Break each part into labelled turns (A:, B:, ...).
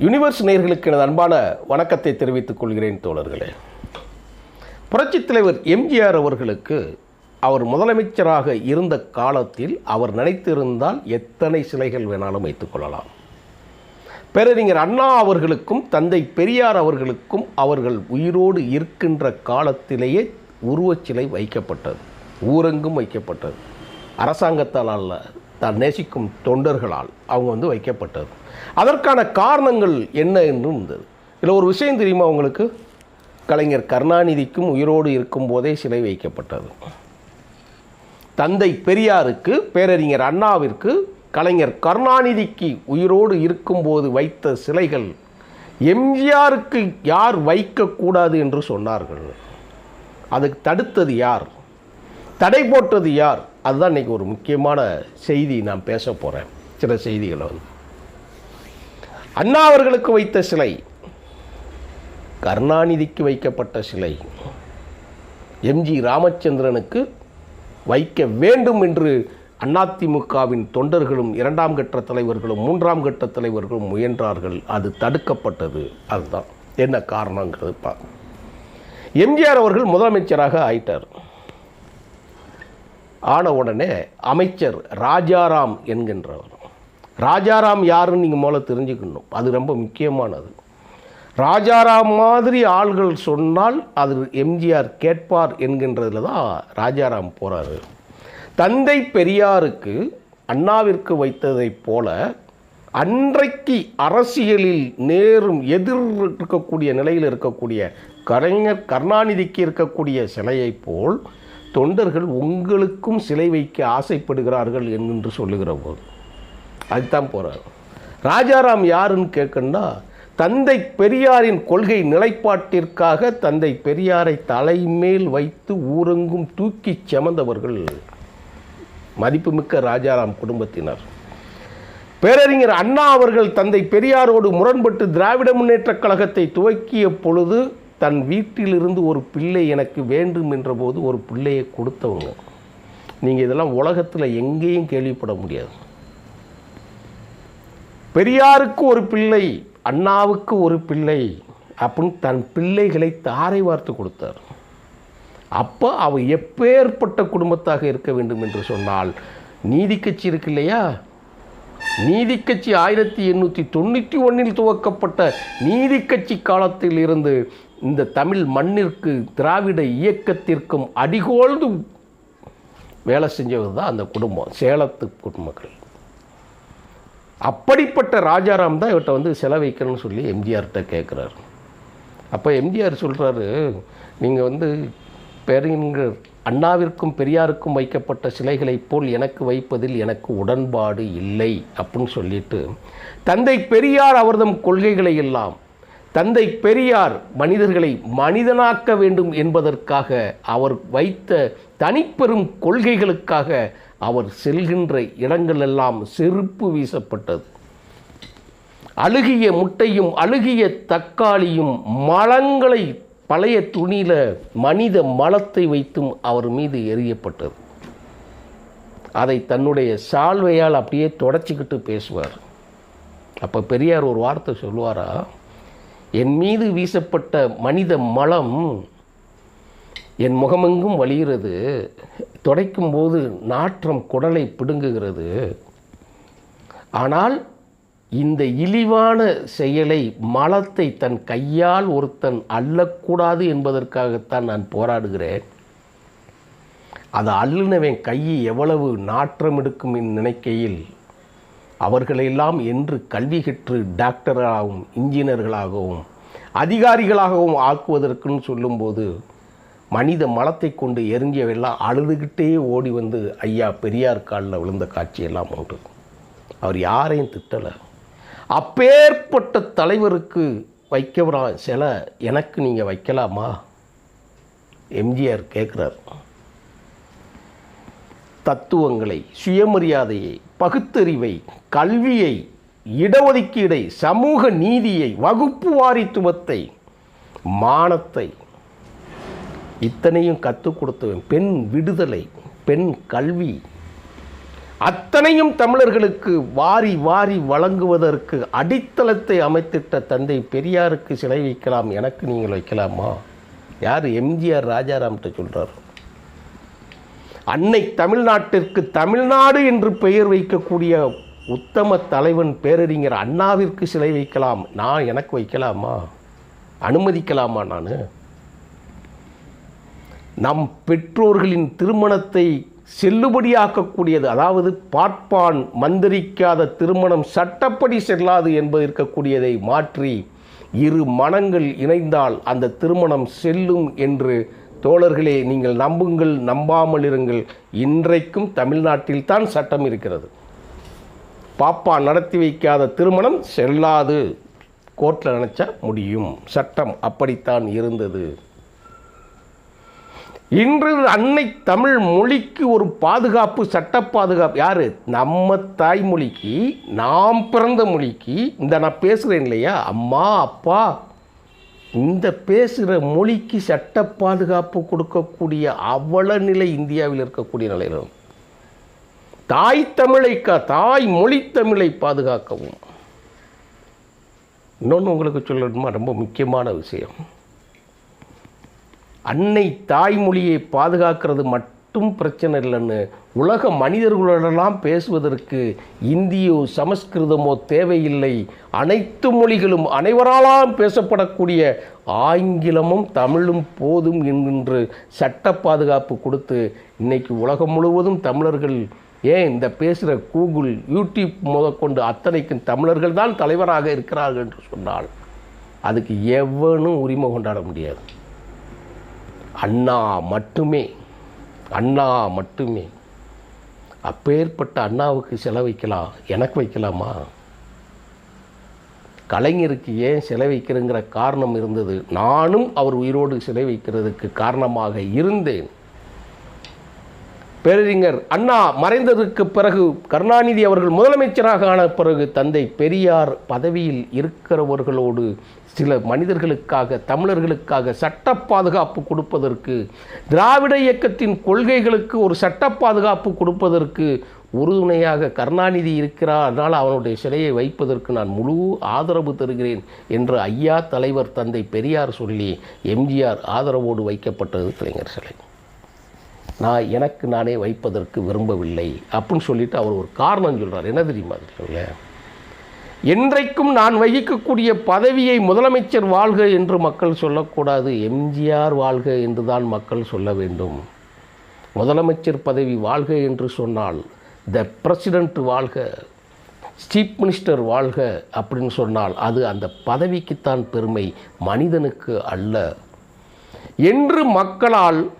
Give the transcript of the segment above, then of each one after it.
A: Universe நேர்களுக்கு எனது அன்பான வணக்கத்தை தெரிவித்துக் கொள்கிறேன் தோழர்களே. புரட்சித் தலைவர் எம்ஜிஆர் அவர்களுக்கு அவர் முதலமைச்சராக இருந்த காலத்தில் அவர் நினைத்திருந்தால் எத்தனை சிலைகள் வேணாலும் வைத்துக் கொள்ளலாம். பேரறிஞர் அண்ணா அவர்களுக்கும் தந்தை பெரியார் அவர்களுக்கும் அவர்கள் உயிரோடு இருக்கின்ற காலத்திலேயே உருவச்சிலை வைக்கப்பட்டது. ஊரெங்கும் வைக்கப்பட்டது. அரசாங்கத்தால் அல்ல தான் நேசிக்கும் தொண்டர்களால் அவங்க வந்து வைக்கப்பட்டது. அதற்கான காரணங்கள் என்ன என்று இருந்தது. இதில் ஒரு விஷயம் தெரியுமா அவங்களுக்கு கலைஞர் கருணாநிதிக்கும் உயிரோடு இருக்கும்போதே சிலை வைக்கப்பட்டது. தந்தை பெரியாருக்கு பேரறிஞர் அண்ணாவிற்கு கலைஞர் கருணாநிதிக்கு உயிரோடு இருக்கும்போது வைத்த சிலைகள் எம்ஜிஆருக்கு யார் வைக்கக்கூடாது என்று சொன்னார்கள். அதுக்கு தடுத்தது யார்? தடை போட்டது யார்? அதுதான் இன்றைக்கி ஒரு முக்கியமான செய்தி நான் பேச போகிறேன் சில செய்திகளை வந்து. அண்ணா அவர்களுக்கு வைத்த சிலை கருணாநிதிக்கு வைக்கப்பட்ட சிலை எம்ஜி ராமச்சந்திரனுக்கு வைக்க வேண்டும் என்று அதிமுகவின் தொண்டர்களும் இரண்டாம் கட்ட தலைவர்களும் மூன்றாம் கட்ட தலைவர்களும் முயன்றார்கள். அது தடுக்கப்பட்டது. அதுதான். என்ன காரணங்கிறது பா எம்ஜிஆர் அவர்கள் முதலமைச்சராக ஆயிட்டார். ஆன உடனே அமைச்சர் ராஜாராம் என்கின்றவர். ராஜாராம் யாருன்னு நீங்கள் முதல்ல தெரிஞ்சுக்கணும். அது ரொம்ப முக்கியமானது. ராஜாராம் மாதிரி ஆள்கள் சொன்னால் அது எம்ஜிஆர் கேட்பார் என்கின்றதில் தான் ராஜாராம் போகிறாரு தந்தை பெரியாருக்கு அண்ணாவிற்கு வைத்ததைப் போல அன்றைக்கு அரசியலில் நேரும் எதிர் இருக்கக்கூடிய நிலையில் இருக்கக்கூடிய கலைஞர் கருணாநிதிக்கு இருக்கக்கூடிய சிலையைப் போல் தொண்டர்கள் உங்களுக்கும் சிலை வைக்க ஆசைப்படுகிறார்கள் என்று சொல்லுகிற போது அதுதான் போகிறார் ராஜாராம் யாருன்னு கேட்கணும்னா தந்தை பெரியாரின் கொள்கை நிலைப்பாட்டிற்காக தந்தை பெரியாரை தலைமேல் வைத்து ஊரெங்கும் தூக்கிச் செமந்தவர்கள் மதிப்புமிக்க ராஜாராம் குடும்பத்தினர். பேரறிஞர் அண்ணா அவர்கள் தந்தை பெரியாரோடு முரண்பட்டு திராவிட முன்னேற்றக் கழகத்தை துவக்கிய பொழுது தன் வீட்டிலிருந்து ஒரு பிள்ளை எனக்கு வேண்டும் என்ற போது ஒரு பிள்ளையை கொடுத்தவங்க. நீங்கள் இதெல்லாம் உலகத்தில் எங்கேயும் கேள்விப்பட முடியாது. பெரியாருக்கு ஒரு பிள்ளை அண்ணாவுக்கு ஒரு பிள்ளை அப்படின்னு தன் பிள்ளைகளை தாரை வார்த்து கொடுத்தார். அப்போ அவ எப்பேற்பட்ட குடும்பத்தாக இருக்க வேண்டும் என்று சொன்னால் நீதி கட்சி இருக்கு இல்லையா? நீதி கட்சி ஆயிரத்தி எண்ணூற்றி தொண்ணூற்றி ஒன்றில் துவக்கப்பட்ட நீதி கட்சி காலத்தில் இருந்து இந்த தமிழ் மண்ணிற்கு திராவிட இயக்கத்திற்கும் அடிகோழ்ந்து வேலை செஞ்சவர் தான் அந்த குடும்பம் சேலத்து குடும்பங்கள். அப்படிப்பட்ட ராஜாராம் தான் இவர்கிட்ட வந்து செலவைக்கணும்னு சொல்லி எம்ஜிஆர்கிட்ட கேட்குறாரு அப்போ எம்ஜிஆர் சொல்கிறாரு நீங்கள் வந்து பெருங்கிற அண்ணாவிற்கும் பெரியாருக்கும் வைக்கப்பட்ட சிலைகளைப் போல் எனக்கு வைப்பதில் எனக்கு உடன்பாடு இல்லை அப்படின்னு சொல்லிட்டு தந்தை பெரியார் அவர்தம் கொள்கைகளை எல்லாம் தந்தை பெரியார் மனிதர்களை மனிதனாக்க வேண்டும் என்பதற்காக அவர் வைத்த தனிப்பெரும் கொள்கைகளுக்காக அவர் செல்கின்ற இடங்களெல்லாம் செருப்பு வீசப்பட்டது. அழுகிய முட்டையும் அழுகிய தக்காளியும் மலங்களை பழைய துணியில் மனித மலத்தை வைத்தும் அவர் மீது எரியப்பட்டது அதை தன்னுடைய சால்வையால் அப்படியே தொடச்சிக்கிட்டு பேசுவார். அப்போ பெரியார் ஒரு வார்த்தை சொல்லுவாரா? என் மீது வீசப்பட்ட மனித மலம் என் முகமெங்கும் வழிகிறது. துடைக்கும் போது நாற்றம் குடலை பிடுங்குகிறது. ஆனால் இந்த இழிவான செயலை மலத்தை தன் கையால் ஒருத்தன் அள்ளக்கூடாது என்பதற்காகத்தான் நான் போராடுகிறேன். அது அள்ளுனவன் கையை எவ்வளவு நாற்றம் எடுக்கும் நினைக்கையில் அவர்களெல்லாம் என்று கல்வி கற்று டாக்டர்களாகவும் இன்ஜினியர்களாகவும் அதிகாரிகளாகவும் ஆக்குவதற்குன்னு சொல்லும்போது மனித மலத்தை கொண்டு எரிஞ்சவெல்லாம் அழுதுகிட்டே ஓடி வந்து ஐயா பெரியார் காலில் விழுந்த காட்சியெல்லாம் உண்டு. அவர் யாரையும் திட்டலை. அப்பேற்பட்ட தலைவருக்கு வைக்கவரா சில எனக்கு நீங்கள் வைக்கலாமா? எம்ஜிஆர் கேட்குறார் தத்துவங்களை சுயமரியாதையை பகுத்தறிவை கல்வியை இடஒதுக்கீடை சமூக நீதியை வகுப்பு வாரித்துவத்தை மானத்தை இத்தனையும் கற்றுக் கொடுத்தவன். பெண் விடுதலை பெண் கல்வி. அத்தனையும் தமிழர்களுக்கு வாரி வாரி வழங்குவதற்கு அடித்தளத்தை அமைத்திட்ட தந்தை பெரியாருக்கு சிலை வைக்கலாம் எனக்கு நீங்கள் வைக்கலாமா? யார்? எம்ஜிஆர் ராஜாராம்கிட்ட சொல்கிறார் அன்னை தமிழ்நாட்டிற்கு தமிழ்நாடு என்று பெயர் வைக்கக்கூடிய உத்தம தலைவன் பேரறிஞர் அண்ணாவிற்கு சிலை வைக்கலாம். நான் எனக்கு வைக்கலாமா? அனுமதிக்கலாமா நான்? நம் பெற்றோர்களின் திருமணத்தை செல்லுபடியாக்கக்கூடியது அதாவது பாட்பான் மந்திரிக்காத திருமணம் சட்டப்படி செல்லாது என்பது இருக்கக்கூடியதை மாற்றி இரு மனங்கள் இணைந்தால் அந்த திருமணம் செல்லும் என்று தோழர்களே நீங்கள் நம்புங்கள் நம்பாமல் இருங்கள். இன்றைக்கும் தமிழ்நாட்டில் தான் சட்டம் இருக்கிறது. பாப்பா நடத்தி வைக்காத திருமணம் செல்லாது. கோர்ட்டில் நினச்சா முடியும். சட்டம் அப்படித்தான் இருந்தது. இன்று அன்னை தமிழ் மொழிக்கு ஒரு பாதுகாப்பு சட்ட பாதுகாப்பு. யாரு? நம்ம தாய்மொழிக்கு நாம் பிறந்த மொழிக்கு. இந்த நான் பேசுகிறேன் இல்லையா? அம்மா அப்பா இந்த பேசுகிற மொழிக்கு சட்ட பாதுகாப்பு கொடுக்கக்கூடிய அவல நிலை இந்தியாவில் இருக்கக்கூடிய நிலையில் தாய் தமிழை கா தாய் மொழி தமிழை பாதுகாக்கவும். இன்னொன்று உங்களுக்கு சொல்லணுமா? ரொம்ப முக்கியமான விஷயம். அன்னை தாய்மொழியை பாதுகாக்கிறது மட்டும் மட்டும் பிரச்சனை இல்லைன்னு உலக மனிதர்களோடெல்லாம் பேசுவதற்கு இந்தியோ சமஸ்கிருதமோ தேவையில்லை. அனைத்து மொழிகளும் அனைவராலாம் பேசப்படக்கூடிய ஆங்கிலமும் தமிழும் போதும் என்கின்ற சட்ட பாதுகாப்பு கொடுத்து இன்னைக்கு உலகம் முழுவதும் தமிழர்கள் ஏன் இந்த பேசுகிற கூகுள் யூடியூப் முதற்கொண்டு அத்தனைக்கும் தமிழர்கள் தான் தலைவராக இருக்கிறார்கள் என்று சொன்னால் அதுக்கு எவனும் உரிமை கொண்டாட முடியாது. அண்ணா மட்டுமே. அண்ணா மட்டுமே. அப்பேற்பட்ட அண்ணாவுக்கு செலவு வைக்கலாம் எனக்கு வைக்கலாமா? கலைஞருக்கு ஏன் சிலை வைக்கிறேங்கிற காரணம் இருந்தது. நானும் அவர் உயிரோடு சிலை வைக்கிறதுக்கு காரணமாக இருந்தேன். பேரறிஞர் அண்ணா மறைந்ததற்கு பிறகு கருணாநிதி அவர்கள் முதலமைச்சராக ஆன பிறகு தந்தை பெரியார் பதவியில் இருக்கிறவர்களோடு சில மனிதர்களுக்காக தமிழர்களுக்காக சட்ட பாதுகாப்பு கொடுப்பதற்கு திராவிட இயக்கத்தின் கொள்கைகளுக்கு ஒரு சட்ட பாதுகாப்பு கொடுப்பதற்கு உறுதுணையாக கருணாநிதி இருக்கிறார். அதனால் அவனுடைய சிலையை வைப்பதற்கு நான் முழு ஆதரவு தருகிறேன் என்று ஐயா தலைவர் தந்தை பெரியார் சொல்லி எம்ஜிஆர் ஆதரவோடு வைக்கப்பட்டது கலைஞர் சிலை. நான் எனக்கு நானே வைப்பதற்கு விரும்பவில்லை அப்படின்னு சொல்லிட்டு அவர் ஒரு காரணம் சொல்கிறார் என்ன தெரியுமா அது? என்றைக்கும் நான் வகிக்கக்கூடிய பதவியை முதலமைச்சர் வாழ்க என்று மக்கள் சொல்லக்கூடாது. எம்ஜிஆர் வாழ்க என்று தான் மக்கள் சொல்ல வேண்டும். முதலமைச்சர் பதவி வாழ்க என்று சொன்னால் த பிரசிடென்ட் வாழ்க சீஃப் மினிஸ்டர் வாழ்க அப்படின்னு சொன்னால் அது அந்த பதவிக்குத்தான் பெருமை மனிதனுக்கு அல்ல. என்று மக்களால்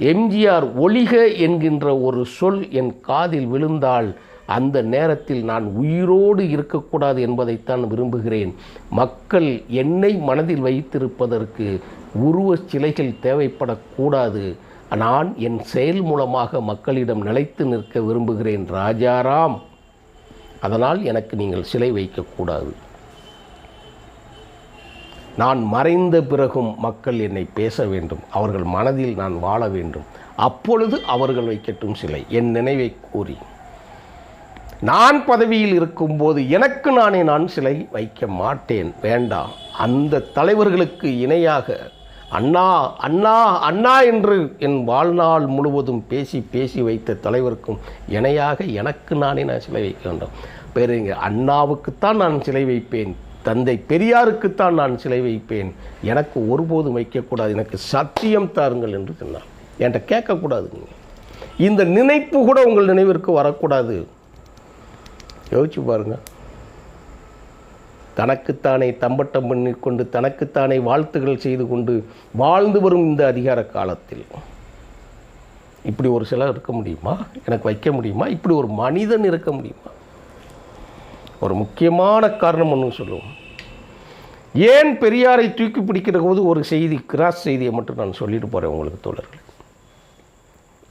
A: எம்ஜிஆர் ஒளிக என்கின்ற ஒரு சொல் என் காதில் விழுந்தால் அந்த நேரத்தில் நான் உயிரோடு இருக்கக்கூடாது என்பதைத்தான் விரும்புகிறேன். மக்கள் என்னை மனதில் வைத்திருப்பதற்கு உருவச் சிலைகள் தேவைப்படக்கூடாது. நான் என் செயல் மூலமாக மக்களிடம் நிலைத்து நிற்க விரும்புகிறேன் ராஜாராம். அதனால் எனக்கு நீங்கள் சிலை வைக்கக்கூடாது. நான் மறைந்த பிறகும் மக்கள் என்னை பேச வேண்டும். அவர்கள் மனதில் நான் வாழ வேண்டும். அப்பொழுது அவர்கள் வைக்கட்டும் சிலை. என் நினைவை கூறி. நான் பதவியில் இருக்கும்போது எனக்கு நானே நான் சிலை வைக்க மாட்டேன். வேண்டாம் அந்த தலைவர்களுக்கு இணையாக அண்ணா அண்ணா அண்ணா என்று என் வாழ்நாள் முழுவதும் பேசி பேசி வைத்த தலைவருக்கும் இணையாக எனக்கு நானே நான் சிலை வைக்க வேண்டும். பேருங்க அண்ணாவுக்குத்தான் நான் சிலை வைப்பேன். தந்தை பெரியாருக்குத்தான் நான் சிலை வைப்பேன். எனக்கு ஒருபோதும் வைக்கக்கூடாது. எனக்கு சத்தியம் தாருங்கள் என்று சொன்னார். என்கிட்ட கேட்கக்கூடாது இந்த நினைப்பு கூட உங்கள் நினைவிற்கு வரக்கூடாது. யோசிச்சு பாருங்க. தனக்குத்தானே தம்பட்டம் பண்ணிக்கொண்டு தனக்குத்தானே வாழ்த்துகள் செய்து கொண்டு வாழ்ந்து வரும் இந்த அதிகார காலத்தில். இப்படி ஒரு சிலர் இருக்க முடியுமா? எனக்கு வைக்க முடியுமா? இப்படி ஒரு மனிதன் இருக்க முடியுமா? ஒரு முக்கியமான காரணம் ஒன்று சொல்லுவோம். ஏன் பெரியாரை தூக்கி பிடிக்கிற போது ஒரு செய்தி கிராஸ் செய்தியை மட்டும் நான் சொல்லிட்டு போகிறேன் உங்களுக்கு தோழர்கள்.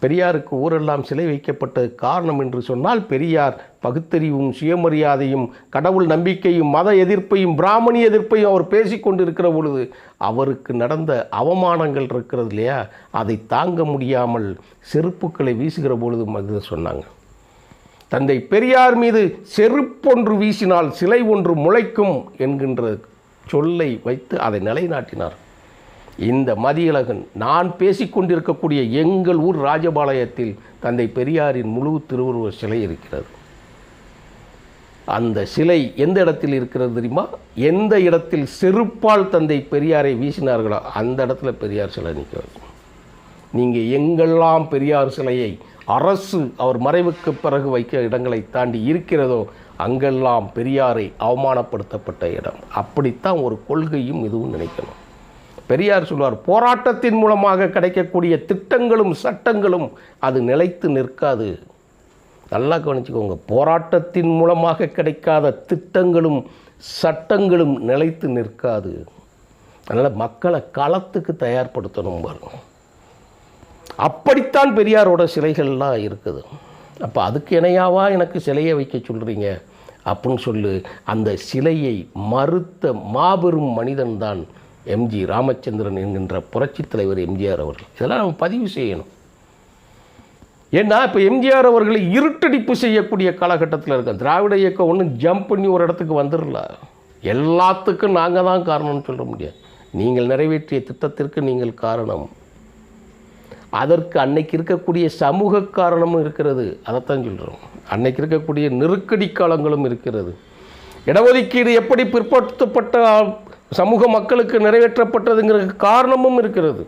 A: பெரியாருக்கு ஊரெல்லாம் சிலை வைக்கப்பட்டது காரணம் என்று சொன்னால் பெரியார் பகுத்தறிவும் சுயமரியாதையும் கடவுள் நம்பிக்கையும் மத எதிர்ப்பையும் பிராமணி எதிர்ப்பையும் அவர் பேசிக்கொண்டு இருக்கிற பொழுது அவருக்கு நடந்த அவமானங்கள் இருக்கிறது இல்லையா? அதை தாங்க முடியாமல் செருப்புக்களை வீசுகிற பொழுது அது சொன்னாங்க. தந்தை பெரியார் மீது செருப்பொன்று வீசினால் சிலை ஒன்று முளைக்கும் என்கின்ற சொல்லை வைத்து அதை நிலைநாட்டினார். இந்த மதியழகன் நான் பேசிக்கொண்டிருக்கக்கூடிய எங்கள் ஊர் ராஜபாளையத்தில் தந்தை பெரியாரின் முழு திருவுருவ சிலை இருக்கிறது. அந்த சிலை எந்த இடத்தில் இருக்கிறது தெரியுமா? எந்த இடத்தில் செருப்பால் தந்தை பெரியாரை வீசினார்களோ அந்த இடத்துல பெரியார் சிலை நிற்கிறது. நீங்கள் எங்கெல்லாம் பெரியார் சிலையை அரசு அவர் மறைவுக்கு பிறகு வைக்க இடங்களை தாண்டி இருக்கிறதோ அங்கெல்லாம் பெரியாரை அவமானப்படுத்தப்பட்ட இடம். அப்படித்தான் ஒரு கொள்கையும் இதுவும் நினைக்கணும். பெரியார் சொல்வார் போராட்டத்தின் மூலமாக கிடைக்கக்கூடிய திட்டங்களும் சட்டங்களும் அது நிலைத்து நிற்காது. நல்லா கவனிச்சுக்கோங்க போராட்டத்தின் மூலமாக கிடைக்காத திட்டங்களும் சட்டங்களும் நிலைத்து நிற்காது. அதனால் மக்களை களத்துக்கு தயார்படுத்தணும் பாருங்கள் அப்படித்தான் பெரியாரோட சிலைகள்லாம் இருக்குது. அப்போ அதுக்கு இணையாவா எனக்கு சிலையை வைக்க சொல்கிறீங்க அப்படின்னு சொல்லு அந்த சிலையை மறுத்த மாபெரும் மனிதன்தான் எம்ஜி ராமச்சந்திரன் என்கின்ற புரட்சித் தலைவர் எம்ஜிஆர் அவர்கள். இதெல்லாம் நம்ம பதிவு செய்யணும். ஏன்னா இப்போ எம்ஜிஆர் அவர்களை இருட்டடிப்பு செய்யக்கூடிய காலகட்டத்தில் இருக்க திராவிட இயக்கம் ஒன்றும் ஜம்ப் பண்ணி ஒரு இடத்துக்கு வந்துடல. எல்லாத்துக்கும் நாங்கள் தான் காரணம்னு சொல்ல முடியாது. நீங்கள் நிறைவேற்றிய திட்டத்திற்கு நீங்கள் காரணம். அதற்கு அன்னைக்கு இருக்கக்கூடிய சமூக காரணமும் இருக்கிறது. அதைத்தான் சொல்கிறோம் அன்னைக்கு இருக்கக்கூடிய நெருக்கடி காலங்களும் இருக்கிறது. இடஒதுக்கீடு எப்படி பிற்படுத்தப்பட்ட சமூக மக்களுக்கு நிறைவேற்றப்பட்டதுங்கிற காரணமும் இருக்கிறது.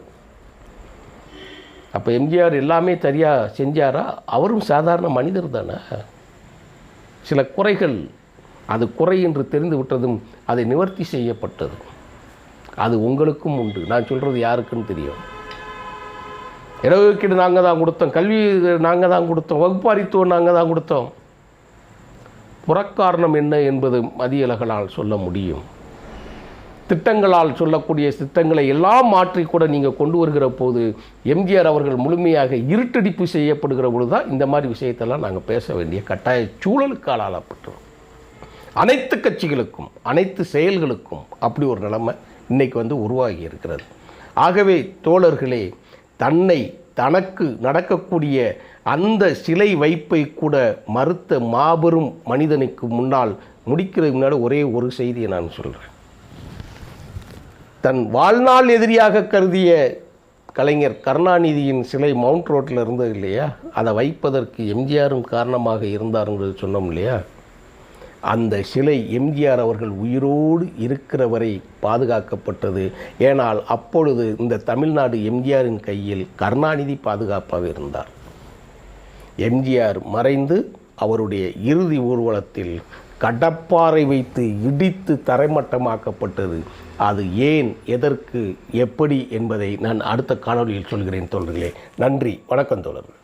A: அப்போ எம்ஜிஆர் எல்லாமே சரியாக செஞ்சாரா? அவரும் சாதாரண மனிதர் தானே. சில குறைகள் அது குறை என்று தெரிந்து விட்டதும் அதை நிவர்த்தி செய்யப்பட்டது. அது உங்களுக்கும் உண்டு. நான் சொல்கிறது யாருக்குன்னு தெரியும். இடஒதுக்கீடு நாங்கள் தான் கொடுத்தோம் கல்வி நாங்கள் தான் கொடுத்தோம் வகுப்பாரித்துவம் நாங்கள் தான் கொடுத்தோம். புறக்காரணம் என்ன என்பது மதியலகளால் சொல்ல முடியும். திட்டங்களால் சொல்லக்கூடிய திட்டங்களை எல்லாம் மாற்றி கூட நீங்கள் கொண்டு வருகிற போது எம்ஜிஆர் அவர்கள் முழுமையாக இருட்டடிப்பு செய்யப்படுகிற பொழுது தான் இந்த மாதிரி விஷயத்தெல்லாம் நாங்கள் பேச வேண்டிய கட்டாய சூழலுக்கு ஆளாளப்பட்டோம். அனைத்து கட்சிகளுக்கும் அனைத்து செயல்களுக்கும் அப்படி ஒரு நிலைமை இன்றைக்கு வந்து உருவாகி இருக்கிறது. ஆகவே தோழர்களே தன்னை தனக்கு நடக்கக்கூடிய அந்த சிலை வைப்பை கூட மறுத்த மாபெரும் மனிதனுக்கு முன்னால் முடிக்கிறதுக்கு முன்னாடி ஒரே ஒரு செய்தியை நான் சொல்கிறேன் தன் வாழ்நாள் எதிரியாக கருதிய கலைஞர் கருணாநிதியின் சிலை மவுண்ட் ரோட்டில் இருந்தது இல்லையா? அதை வைப்பதற்கு எம்ஜிஆரும் காரணமாக இருந்தாருங்கிறது சொன்னோம் இல்லையா? அந்த சிலை எம்ஜிஆர் அவர்கள் உயிரோடு இருக்கிற வரை பாதுகாக்கப்பட்டது. ஏனால் அப்பொழுது இந்த தமிழ்நாடு எம்ஜிஆரின் கையில் கருணாநிதி பாதுகாப்பாக இருந்தார். எம்ஜிஆர் மறைந்து அவருடைய இறுதி ஊர்வலத்தில் கடப்பாறை வைத்து இடித்து தரைமட்டமாக்கப்பட்டது. அது ஏன் எதற்கு எப்படி என்பதை நான் அடுத்த காணொலியில் சொல்கிறேன் தோழர்களே. நன்றி வணக்கம் தோழர்கள்.